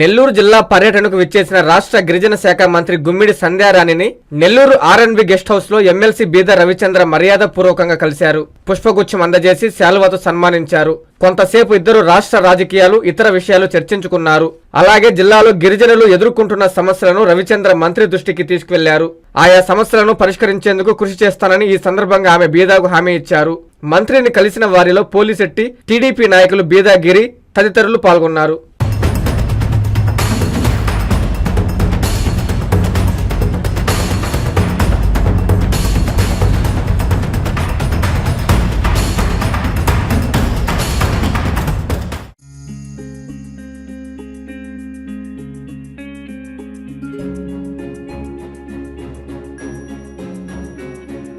నెల్లూరు జిల్లా పర్యటనకు విచ్చేసిన రాష్ట్ర గిరిజన శాఖ మంత్రి గుమ్మిడి సంధ్యారాణిని నెల్లూరు ఆర్ఎన్బి గెస్ట్ హౌస్లో ఎమ్మెల్సీ బీద రవిచంద్ర మర్యాద పూర్వకంగా కలిశారు. పుష్పగుచ్చం అందజేసి శాలువతో సన్మానించారు. కొంతసేపు ఇద్దరు రాష్ట్ర రాజకీయాలు ఇతర విషయాలు చర్చించుకున్నారు. అలాగే జిల్లాలో గిరిజనులు ఎదుర్కొంటున్న సమస్యలను రవిచంద్ర మంత్రి దృష్టికి తీసుకువెళ్ళారు. ఆయా సమస్యలను పరిష్కరించేందుకు కృషి చేస్తానని ఈ సందర్భంగా ఆమె బీదాకు హామీ ఇచ్చారు. మంత్రిని కలిసిన వారిలో పోలిశెట్టి టీడీపీ నాయకులు బీదాగిరి తదితరులు పాల్గొన్నారు.